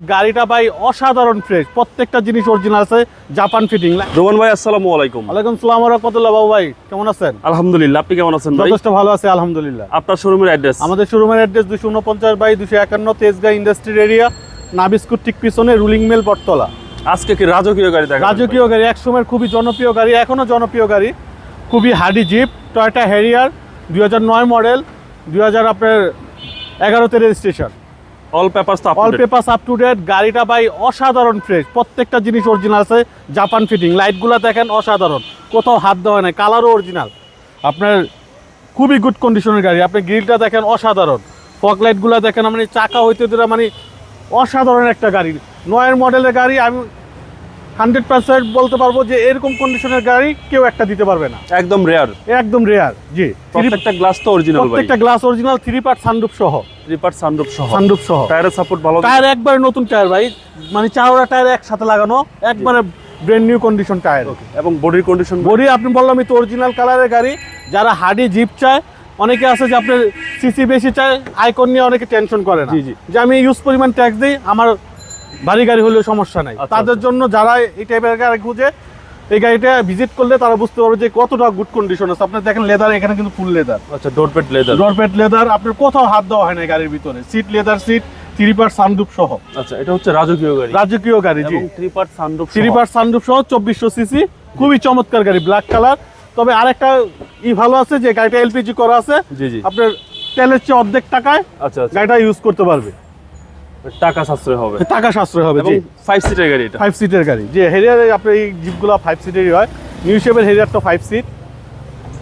গাড়িটা ভাই অসাধারণ ফ্রেশ প্রত্যেকটা জিনিস অরিজিনাল আছে জাপান ফিটিং রোমান ভাই আসসালামু আলাইকুম। ওয়ালাইকুম সালাম রহমতুল্লাহ বাবু ভাই কেমন আছেন? আলহামদুলিল্লাহ আপনি কেমন আছেন ভাই? যথেষ্ট ভালো আছে আলহামদুলিল্লাহ। আপনার শোরুমের অ্যাড্রেস আমাদের শোরুমের অ্যাড্রেস দুশো উনপঞ্চাশ বাই দুশো একান্ন তেজগাঁ ইন্ডাস্ট্রির এরিয়া নাবিস্কুট ঠিক পিছনে রুলিং মেল বটতলা। আজকে কি রাজকীয় গাড়ি দেখা রাজকীয় গাড়ি এক সময়ের খুবই জনপ্রিয় গাড়ি এখনও জনপ্রিয় গাড়ি। খুবই হার্ডি জিপ টয়টা হ্যারিয়ার দুই হাজার নয় মডেল দুই হাজার আপনার এগারোতে রেজিস্ট্রেশন অল পেপারস তো all update up to date গাড়িটা ভাই অসাধারণ ফ্রেশ প্রত্যেকটা জিনিস অরিজিনাল আছে জাপান ফিটিং লাইটগুলো দেখেন অসাধারণ কোথাও হাত দেওয়া নাই কালারও অরিজিনাল আপনার খুবই গুড কন্ডিশনের গাড়ি আপনি গ্রিলটা দেখেন অসাধারণ লাইটগুলো দেখেন মানে চাকা হইতে মানে অসাধারণ একটা গাড়ি। নয়ের মডেলের গাড়ি আমি হান্ড্রেড পার্সেন্ট বলতে পারব যে এরকম কন্ডিশনের গাড়ি কেউ একটা দিতে পারবে না। একদম রেয়ার একদম রেয়ার জি। প্রত্যেকটা গ্লাস তো অরিজিনাল প্রত্যেকটা glass original three part sunroof সহ। থ্রি পার্ট সানরুফ সহ। সানরুফ সহ। টায়ারের সাপোর্ট ভালো টায়ার একবারে নতুন টায়ার ভাই। মানে চারোটা টায়ার একসাথে লাগানো একবারে ব্র্যান্ড নিউ কন্ডিশন টায়ার এবং বডির কন্ডিশন বডি আপনি বললাম তো অরিজিনাল কালারের গাড়ি। যারা হার্ডি জিপ চায় অনেকে আছে যে আপনার সিসি বেশি চায় আইকন নিয়ে অনেকে টেনশন করে না। জি, জি। যে আমি ইউজ পরিমাণ ট্যাক্স দিই আমার ভারী গাড়ি হলেও সমস্যা নাই। আচ্ছা, তাদের আচ্ছা। জন্য যারা এই টাইপের গাড়ি খুঁজে এই গাড়িটা ভিজিট করলে তারা বুঝতে পারবে যে কতটা গুড কন্ডিশন আছে। আপনি দেখেন লেদার এখানে কিন্তু ফুল লেদার আচ্ছা door pad leather door pad leather আপনার কোথাও হাত দেওয়া হয় না গাড়ির ভিতরে। Seat leather seat three part sunroof সহ। আচ্ছা এটা হচ্ছে রাজকীয় গাড়ি। রাজকীয় গাড়ি জি। এবং three part sunroof three part sunroof সহ চব্বিশশো সিসি খুবই চমৎকার গাড়ি ব্ল্যাক কালার তবে আরেকটা ই ভালো আছে যে গাড়িটা এলপিজি করা আছে। জি জি। আপনার তেলের চেয়ে অর্ধেক টাকায় আচ্ছা গাড়িটা ইউজ করতে পারবে। টাকা সাশ্রয় হবে। টাকা সাশ্রয় হবে জি। ফাইভ সিটের গাড়ি এটা। ফাইভ সিটের গাড়ি। যে হেরিয়ার আপনার এই জিপগুলো ফাইভ সিটেরই হয়। নিউ শেপের তো ফাইভ সিট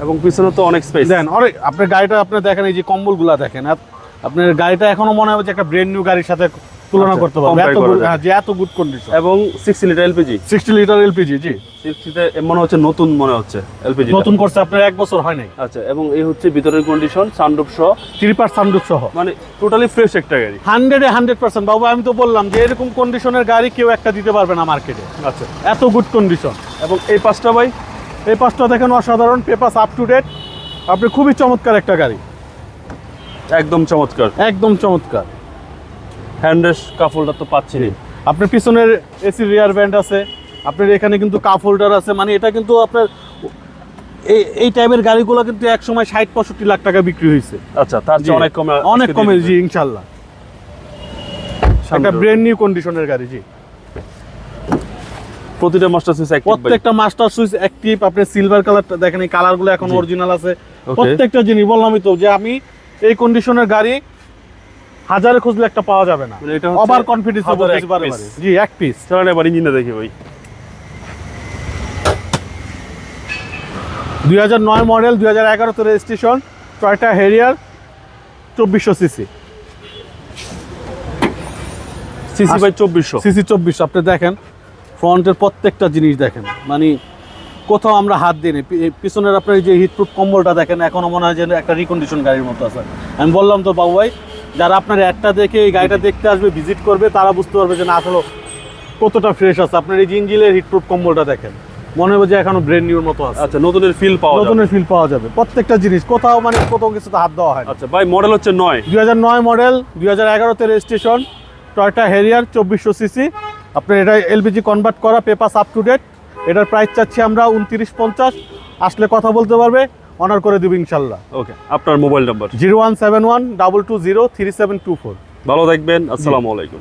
এবং পিছনে তো অনেক স্পেস দেন অনেক আপনার গাড়িটা আপনি দেখেন এই যে কম্বলগুলো দেখেন। আপ- আপনার গাড়িটা এখনও মনে হবে যে একটা ব্র্যান্ড নিউ গাড়ির সাথে তুলনা আচ্ছা, করতে পারবে। এত। হ্যাঁ, যে এত গুড কন্ডিশন এবং six litre LPG sixty litre LPG জি। সিক্স লিটার মনে হচ্ছে নতুন মনে হচ্ছে এলপিজি নতুন করছে আপনার এক বছর হয় নাই। আচ্ছা এবং এই হচ্ছে ভিতরের কন্ডিশন সানরুফ সহ। থ্রি পার্ট সানরুফ সহ। মানে টোটালি ফ্রেশ একটা গাড়ি। হান্ড্রেডে হান্ড্রেড পার্সেন্ট বাবু আমি তো বললাম যে এরকম কন্ডিশনের গাড়ি কেউ একটা দিতে পারবে না মার্কেটে আচ্ছা। এত গুড কন্ডিশন এবং এই পাঁচটা ভাই? এই পাঁচটা দেখেন অসাধারণ পেপাস আপ টু ডেট আপনি খুবই চমৎকার একটা গাড়ি। একদম চমৎকার। একদম চমৎকার। হ্যান্ডরেস কাফলটা তো পাচ্ছি না আপনার পিছনের এসি রিয়ার ব্যান্ড আছে আপনার এখানে কিন্তু কাপ হোল্ডার আছে মানে এটা কিন্তু আপনার এই এই টাইপের গাড়িগুলো কিন্তু এক সময় ষাট পঁয়ষট্টি লাখ টাকা বিক্রি হয়েছে আচ্ছা তার চেয়ে অনেক কমে অনেক কমে জি ইনশাল্লাহ। একটা ব্র্যান্ড নিউ কন্ডিশনের গাড়ি জি। প্রতিটা মাস্টার সুইচ প্রত্যেকটা মাস্টার সুইচ অ্যাক্টিভ আপনি সিলভার কালারটা দেখেন এই কালারগুলো এখন অরিজিনাল আছে। প্রত্যেকটা জিনিস বললামই তো যে আমি এই কন্ডিশনের গাড়ি হাজারে খুঁজলে একটা পাওয়া যাবে না। মানে এটা ওভার কনফিডেন্স এক পারে জি এক পিস চলেন এবার ইঞ্জিনটা দেখি ভাই। দুই হাজার নয় মডেল দুই হাজার এগারোতে রেজিস্ট্রেশন টয়টা হেরিয়ার চব্বিশশো সিসি সিসি ভাই চব্বিশশো। সিসি চব্বিশশো আপনি দেখেন ফ্রন্টের প্রত্যেকটা জিনিস দেখেন। মানে কোথাও আমরা হাত এই পিছনের আপনার যে হিটপ্রুফ কম্বলটা দেখেন এখনও মনে হয় যে একটা রিকন্ডিশন গাড়ির মতো আছে। আমি বললাম তো বাবু ভাই যারা আপনার একটা দেখে এই গাড়িটা দেখতে আসবে ভিজিট করবে তারা বুঝতে পারবে যে না আসলে কতটা ফ্রেশ আছে। আপনার এই যে ইঞ্জিনের হিটপ্রুফ কম্বলটা দেখেন মনে হবে যে এখনও ব্রেন নিউর মতো আছে। আচ্ছা নতুনের ফিল পাওয়া যাবে। নতুনের ফিল পাওয়া যাবে। প্রত্যেকটা জিনিস কোথাও মানে কোথাও কিছুতে হাত দেওয়া হয় আচ্ছা ভাই মডেল হচ্ছে নয়। দুই হাজার নয় মডেল দুই হাজার এগারোতে রেজিস্ট্রেশন টয়টা হেরিয়ার চব্বিশশো সিসি আপনার এটা এলপিজি কনভার্ট করা পেপার আপ টু ডেট এটার প্রাইস চাচ্ছি আমরা উনত্রিশ পঞ্চাশ। আসলে কথা বলতে পারবে অনার করে দিব ইনশাল্লাহ। ওকে আপনার mobile number? Zero one seven one double two zero three seven two four. ভালো থাকবেন আসসালামু আলাইকুম।